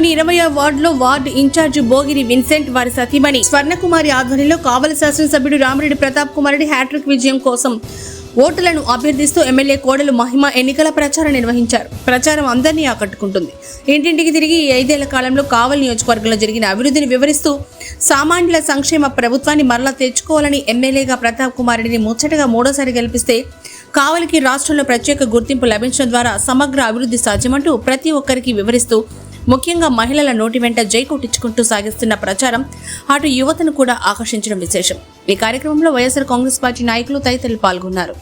కావలిలోని ఇరవై వార్డులో ward incharge Bhogiri Vincent వారి సతీమణి స్వర్ణకుమారి ఆధ్వర్యంలో కావలి శాసనసభ్యుడు రామిరెడ్డి ప్రతాప్ కుమార్ రెడ్డి హ్యాట్రిక్ విజయం కోసం ఓటులను అభ్యర్థిస్తూ ఎమ్మెల్యే కోడలు మహిమ ఎన్నికల ప్రచారం నిర్వహించారు. ప్రచారం అందరినీ ఆకట్టుకుంటుంది. ఇంటింటికి తిరిగి ఐదేళ్ళ కాలంలో కావలి నియోజకవర్గంలో జరిగిన అభివృద్ధిని వివరిస్తూ సామాన్యుల సంక్షేమ ప్రభుత్వాన్ని మరలా తెచ్చుకోవాలని ఎమ్మెల్యేగా ప్రతాప్ కుమార్ రెడ్డిని ముచ్చటగా మూడోసారి గెలిపిస్తే కావలికి రాష్ట్రంలో ప్రత్యేక గుర్తింపు లభించడం ద్వారా సమగ్ర అభివృద్ధి సాధ్యమంటూ ప్రతి ఒక్కరికి వివరిస్తూ ముఖ్యంగా మహిళల నోటి వెంట జై కొట్టించుకుంటూ సాగిస్తున్న ప్రచారం అటు యువతను కూడా ఆకర్షించడం విశేషం. ఈ కార్యక్రమంలో వైఎస్ఆర్ కాంగ్రెస్ పార్టీ నాయకులు తదితరులు పాల్గొన్నారు.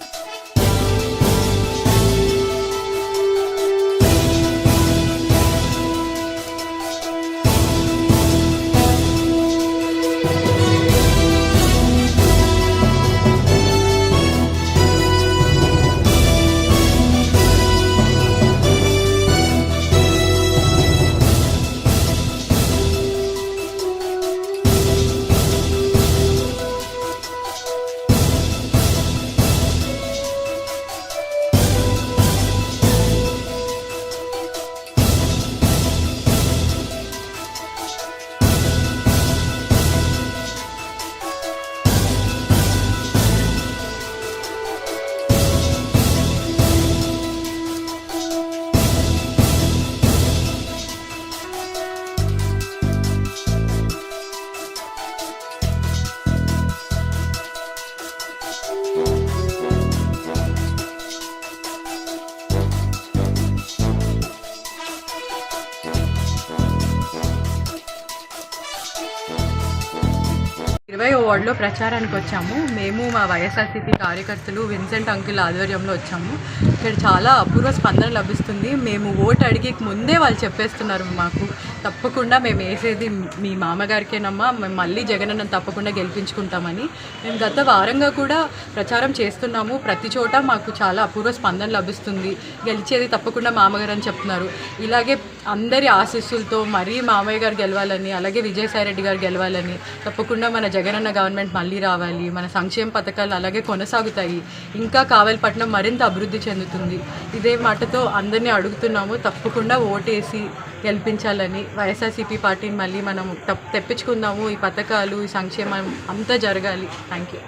ఇరవై వార్డులో ప్రచారానికి వచ్చాము. మేము మా వైఎస్ఆర్సీపీ కార్యకర్తలు విన్సెంట్ అంకుల్ ఆధ్వర్యంలో వచ్చాము. ఇక్కడ చాలా అపూర్వ స్పందన లభిస్తుంది. మేము ఓటు అడిగి ముందే వాళ్ళు చెప్పేస్తున్నారు మాకు. తప్పకుండా మేము వేసేది మీ మామగారికేనమ్మా. మేము మళ్ళీ జగనన్న తప్పకుండా గెలిపించుకుంటామని. మేము గత వారంగా కూడా ప్రచారం చేస్తున్నాము. ప్రతి చోట మాకు చాలా అపూర్వ స్పందన లభిస్తుంది. గెలిచేది తప్పకుండా మామగారు అని చెప్తున్నారు. ఇలాగే అందరి ఆశీస్సులతో మరీ మామయ్య గారు గెలవాలని అలాగే విజయసాయిరెడ్డి గారు గెలవాలని తప్పకుండా మన జగన్ జగనన్న గవర్నమెంట్ మళ్ళీ రావాలి మన సంక్షేమ పథకాలు అలాగే కొనసాగుతాయి. ఇంకా కావలిపట్నం మరింత అభివృద్ధి చెందుతుంది. ఇదే మాటతో అందరినీ అడుగుతున్నాము తప్పకుండా ఓటేసి గెలిపించాలని. వైఎస్ఆర్సీపీ పార్టీని మళ్ళీ మనం తెప్పించుకుందాము. ఈ పథకాలు ఈ సంక్షేమం అంతా జరగాలి. థ్యాంక్ యూ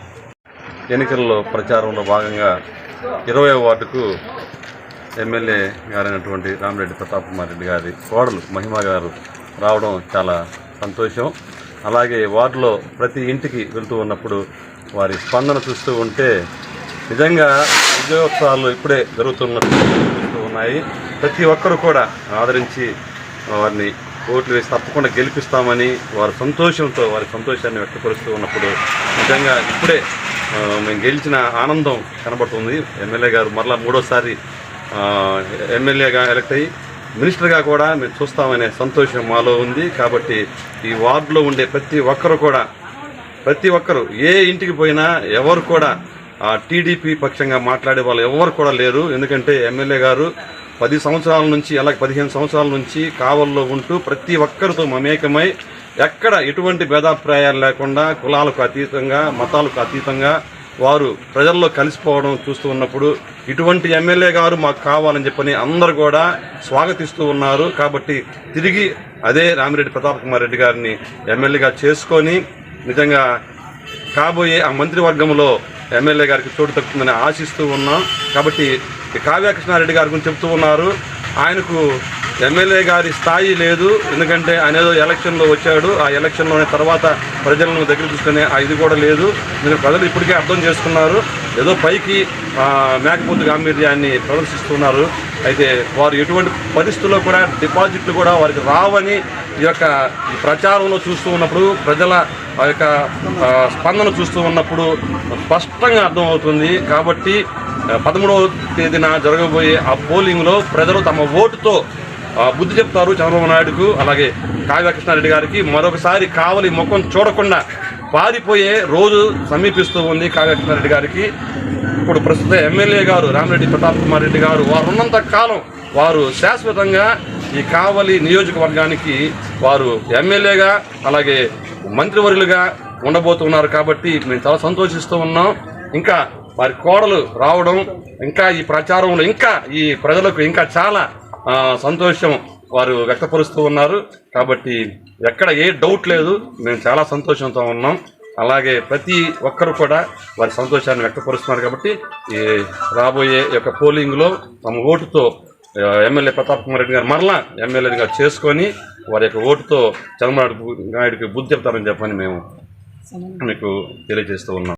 ఎన్నికల్లో ప్రచారంలో భాగంగా ఇరవై వార్డుకు ఎమ్మెల్యే గారైనటువంటి రామిరెడ్డి ప్రతాప్ కుమార్ రెడ్డి గారి కోడలు మహిమ గారు రావడం చాలా సంతోషం. అలాగే వార్డులో ప్రతి ఇంటికి వెళ్తూ ఉన్నప్పుడు వారి స్పందన చూస్తూ ఉంటే నిజంగా విజయోత్సవాలు ఇప్పుడే జరుగుతున్నట్టు ఉన్నాయి. ప్రతి ఒక్కరు కూడా ఆదరించి వారిని ఓట్లు వేసి తప్పకుండా గెలిపిస్తామని వారి సంతోషంతో వారి సంతోషాన్ని వ్యక్తపరుస్తూ ఉన్నప్పుడు నిజంగా ఇప్పుడే మేము గెలిచిన ఆనందం కనబడుతుంది. ఎమ్మెల్యే గారు మరలా మూడోసారి ఎమ్మెల్యేగా ఎలక్ట్ అయ్యి మినిస్టర్గా కూడా మేము చూస్తామనే సంతోషం మాలో ఉంది. కాబట్టి ఈ వార్డులో ఉండే ప్రతి ఒక్కరు కూడా ప్రతి ఒక్కరు ఏ ఇంటికి పోయినా ఎవరు కూడా ఆ టీడీపీ పక్షంగా మాట్లాడే వాళ్ళు ఎవరు కూడా లేరు. ఎందుకంటే ఎమ్మెల్యే గారు పది సంవత్సరాల నుంచి అలాగే పదిహేను సంవత్సరాల నుంచి కావల్లో ఉంటూ ప్రతి ఒక్కరితో మమేకమై ఎక్కడ ఎటువంటి భేదాభిప్రాయాలు లేకుండా కులాలకు అతీతంగా మతాలకు అతీతంగా వారు ప్రజల్లో కలిసిపోవడం చూస్తూ ఉన్నప్పుడు ఇటువంటి ఎమ్మెల్యే గారు మాకు కావాలని చెప్పని అందరు కూడా స్వాగతిస్తూ ఉన్నారు. కాబట్టి తిరిగి అదే రామిరెడ్డి ప్రతాప్ కుమార్ రెడ్డి గారిని ఎమ్మెల్యేగా చేసుకొని నిజంగా కాబోయే ఆ మంత్రివర్గంలో ఎమ్మెల్యే గారికి చోటు దక్కుతుందని ఆశిస్తూ ఉన్నాం. కాబట్టి కావ్యకృష్ణారెడ్డి గారి గురించి చెప్తూ ఉన్నారు. ఆయనకు ఎమ్మెల్యే గారి స్థాయి లేదు. ఎందుకంటే అనేదో ఎలక్షన్లో వచ్చాడు. ఆ ఎలక్షన్లోనే తర్వాత ప్రజలను దగ్గర తీసుకునే ఆ ఇది కూడా లేదు. ఎందుకంటే ప్రజలు ఇప్పటికే అర్థం చేసుకున్నారు. ఏదో పైకి మేకపోతు గాంభీర్యాన్ని ప్రదర్శిస్తున్నారు. అయితే వారు ఎటువంటి పరిస్థితుల్లో కూడా డిపాజిట్లు కూడా వారికి రావని ఈ యొక్క ప్రచారంలో చూస్తూ ఉన్నప్పుడు ప్రజల ఆ యొక్క స్పందన చూస్తూ ఉన్నప్పుడు స్పష్టంగా అర్థమవుతుంది. కాబట్టి పదమూడవ తేదీన జరగబోయే ఆ పోలింగ్లో ప్రజలు తమ ఓటుతో బుద్ధి చెప్తారు చంద్రబాబు నాయుడుకు అలాగే కావ్య కృష్ణారెడ్డి గారికి. మరొకసారి కావలి ముఖం చూడకుండా పారిపోయే రోజు సమీపిస్తూ ఉంది కావ్య కృష్ణారెడ్డి గారికి. ఇప్పుడు ప్రస్తుత ఎమ్మెల్యే గారు రామిరెడ్డి ప్రతాప్ కుమార్ రెడ్డి గారు వారు ఉన్నంత కాలం వారు శాశ్వతంగా ఈ కావలి నియోజకవర్గానికి వారు ఎమ్మెల్యేగా అలాగే మంత్రివర్యులుగా ఉండబోతున్నారు కాబట్టి మేము చాలా సంతోషిస్తూ ఉన్నాం. ఇంకా వారి కోడలు రావడం ఇంకా ఈ ప్రచారంలో ఇంకా ఈ ప్రజలకు ఇంకా చాలా సంతోషం వారు వ్యక్తపరుస్తూ ఉన్నారు. కాబట్టి ఎక్కడ ఏ డౌట్ లేదు. మేము చాలా సంతోషంతో ఉన్నాం. అలాగే ప్రతి ఒక్కరు కూడా వారి సంతోషాన్ని వ్యక్తపరుస్తున్నారు కాబట్టి ఈ రాబోయే యొక్క పోలింగ్లో తమ ఓటుతో ఎమ్మెల్యే ప్రతాప్ కుమార్ రెడ్డి గారు మరలా ఎమ్మెల్యేగా చేసుకొని వారి యొక్క ఓటుతో చంద్రబాబు నాయుడుకి బుద్ధి చెప్తారని చెప్పని మేము మీకు తెలియజేస్తూ ఉన్నాం.